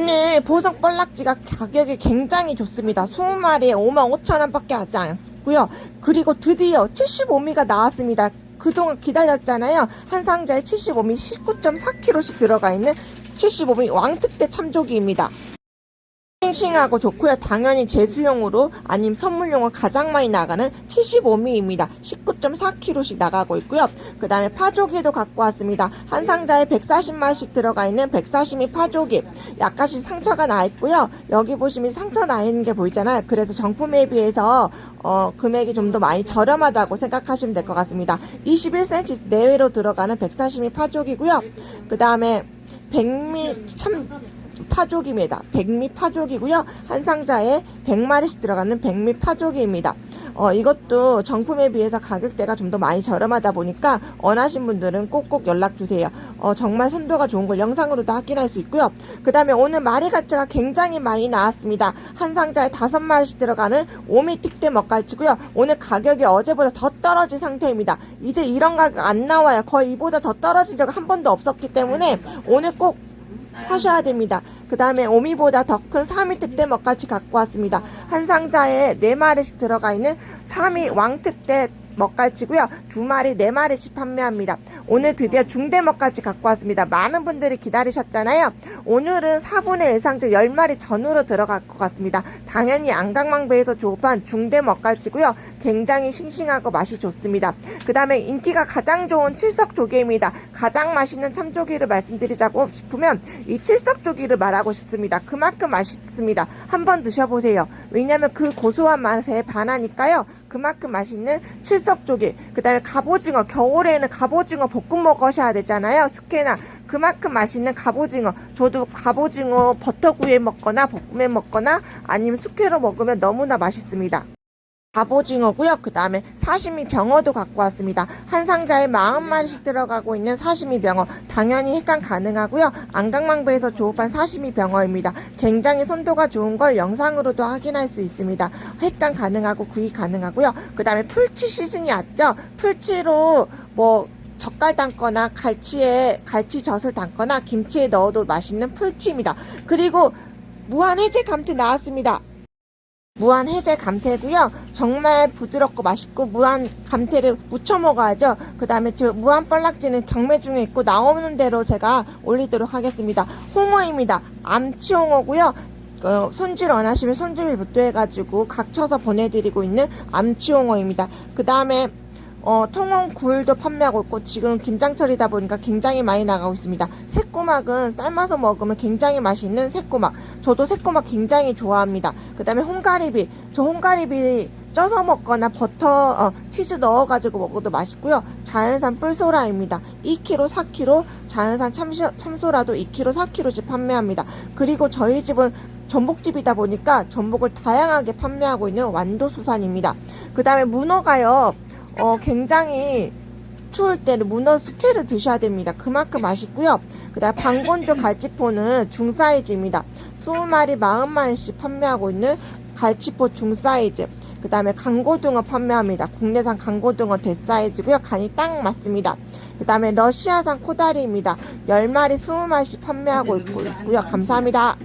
오늘 보석 뻘락지가 가격이 굉장히 좋습니다. 20마리에 5만 5천 원밖에 하지 않고요. 그리고 드디어 75미가 나왔습니다. 그동안 기다렸잖아요. 한 상자에 75미 19.4kg씩 들어가 있는 75미 왕특대 참조기입니다. 싱싱하고 좋고요. 당연히 제수용으로 아니면 선물용으로 가장 많이 나가는 75미입니다. 19.4kg씩 나가고 있고요. 그 다음에 파조기도 갖고 왔습니다. 한 상자에 140마리씩 들어가 있는 140미 파조기. 약간씩 상처가 나 있고요. 여기 보시면 상처 나 있는 게 보이잖아요. 그래서 정품에 비해서 어, 금액이 좀 더 많이 저렴하다고 생각하시면 될 것 같습니다. 21cm 내외로 들어가는 140미 파조기고요. 그 다음에 백미 참 파조기입니다. 백미 파조기고요. 한 상자에 100마리씩 들어가는 백미 파조기입니다. 어, 이것도 정품에 비해서 가격대가 좀 더 많이 저렴하다 보니까 원하신 분들은 꼭꼭 연락 주세요. 어, 정말 선도가 좋은 걸 영상으로도 확인할 수 있고요. 그 다음에 오늘 마리 가치가 굉장히 많이 나왔습니다. 한 상자에 5마리씩 들어가는 오미 특대 먹갈치고요. 오늘 가격이 어제보다 더 떨어진 상태입니다. 이제 이런 가격 안 나와요. 거의 이보다 더 떨어진 적 한 번도 없었기 때문에 오늘 꼭 사셔야 됩니다. 그 다음에 오미보다 더 큰 3위 특대 먹같이 갖고 왔습니다. 한 상자에 4마리씩 들어가 있는 3위 왕특대 먹갈치고요. 두 마리, 네 마리씩 판매합니다. 오늘 드디어 중대 먹갈치 갖고 왔습니다. 많은 분들이 기다리셨잖아요. 오늘은 4분의 1 상자 10마리 전으로 들어갈 것 같습니다. 당연히 안강망배에서 조업한 중대 먹갈치고요. 굉장히 싱싱하고 맛이 좋습니다. 그 다음에 인기가 가장 좋은 칠석조개입니다. 가장 맛있는 참조개를 말씀드리자고 싶으면 이 칠석조개를 말하고 싶습니다. 그만큼 맛있습니다. 한번 드셔보세요. 왜냐하면 그 고소한 맛에 반하니까요. 그만큼 맛있는 칠석 조개, 그 다음에 갑오징어, 겨울에는 갑오징어 볶음 먹으셔야 되잖아요. 숙회나. 그만큼 맛있는 갑오징어. 저도 갑오징어 버터구이에 먹거나 볶음에 먹거나 아니면 숙회로 먹으면 너무나 맛있습니다. 갑오징어고요. 그 다음에 사시미 병어도 갖고 왔습니다. 한 상자에 40마리씩 들어가고 있는 사시미 병어. 당연히 획간 가능하고요. 안강망배에서 조업한 사시미 병어입니다. 굉장히 손도가 좋은 걸 영상으로도 확인할 수 있습니다. 획간 가능하고 구이 가능하고요. 그 다음에 풀치 시즌이 왔죠. 풀치로 뭐 젓갈 담거나 갈치에 갈치젓을 담거나 김치에 넣어도 맛있는 풀치입니다. 그리고 무한 해제 감태 나왔습니다. 무한 해제 감태고요. 정말 부드럽고 맛있고 무한 감태를 무쳐 먹어야죠. 그 다음에 저 무한 뻘락지는 경매 중에 있고 나오는 대로 제가 올리도록 하겠습니다. 홍어입니다. 암치홍어고요. 어, 손질 원하시면 손질부터 해가지고 각 쳐서 보내드리고 있는 암치홍어입니다. 그 다음에 어, 통원 굴도 판매하고 있고 지금 김장철이다 보니까 굉장히 많이 나가고 있습니다. 새꼬막은 삶아서 먹으면 굉장히 맛있는 새꼬막. 저도 새꼬막 굉장히 좋아합니다. 그 다음에 홍가리비. 저 홍가리비 쪄서 먹거나 버터, 어, 치즈 넣어가지고 먹어도 맛있고요. 자연산 뿔소라입니다. 2kg, 4kg, 자연산 참시, 참소라도 2kg, 4kg씩 판매합니다. 그리고 저희 집은 전복집이다 보니까 전복을 다양하게 판매하고 있는 완도수산입니다. 그 다음에 문어가요. 어, 굉장히 추울 때는 문어 숙회를 드셔야 됩니다. 그만큼 맛있고요. 그 다음 방건조 갈치포는 중사이즈입니다. 20마리, 40마리씩 판매하고 있는 갈치포 중사이즈. 그 다음에 강고등어 판매합니다. 국내산 강고등어 대사이즈고요. 간이 딱 맞습니다. 그 다음에 러시아산 코다리입니다. 10마리, 20마리씩 판매하고 있고, 있고요. 감사합니다.